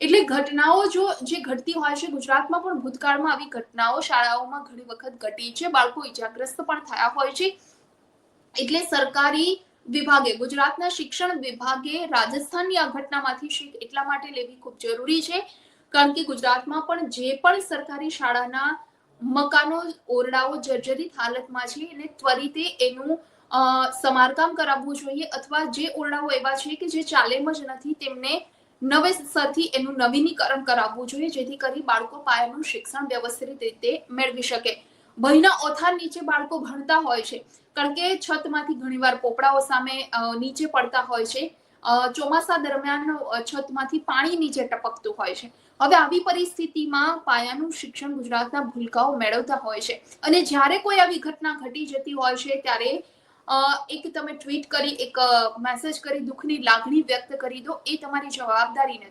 એટલે ઘટનાઓ જો જે ઘટતી હોય છે, ગુજરાતમાં પણ ભૂતકાળમાં આવી ઘટનાઓ શાળાઓમાં ઘણી વખત ઘટી છે. બાળકો ઈજાગ્રસ્ત પણ થયા હોય છે. એટલે સરકારી વિભાગે, ગુજરાતના શિક્ષણ વિભાગે રાજસ્થાનની આ ઘટનામાંથી શીખ એટલા માટે લેવી ખૂબ જરૂરી છે, કારણ કે ગુજરાતમાં પણ જે પણ સરકારી શાળાના મકાનો, ઓરડાઓ જર્જરિત હાલતમાં છે એને ત્વરિતે એનું સમારકામ કરાવવું જોઈએ અથવા જે ઓરડાઓ એવા છે કે જે ચાલેમ જ નથી, તેમને નવેસરથી એનું નવીનીકરણ કરાવવું જોઈએ, જેથી કરી બાળકો પાયાનું શિક્ષણ વ્યવસ્થિત રીતે મેળવી શકે. ભયના ઓથાર નીચે બાળકો ભણતા હોય છે, કારણ કે છતમાંથી ઘણીવાર પોપડાઓ સામે નીચે પડતા હોય છે. ચોમાસા દરમિયાન છતમાંથી પાણી નીચે ટપકતું હોય છે. હવે આવી પરિસ્થિતિમાં પાયાનું શિક્ષણ ગુજરાતના ભૂલકાઓ મેળવતા હોય છે. અને જ્યારે કોઈ આવી ઘટના ઘટી જતી હોય છે, ત્યારે એક તમે ટ્વીટ કરી, એક મેસેજ કરી, દુઃખની લાગણી વ્યક્ત કરી દો, એ તમારી જવાબદારી નથી.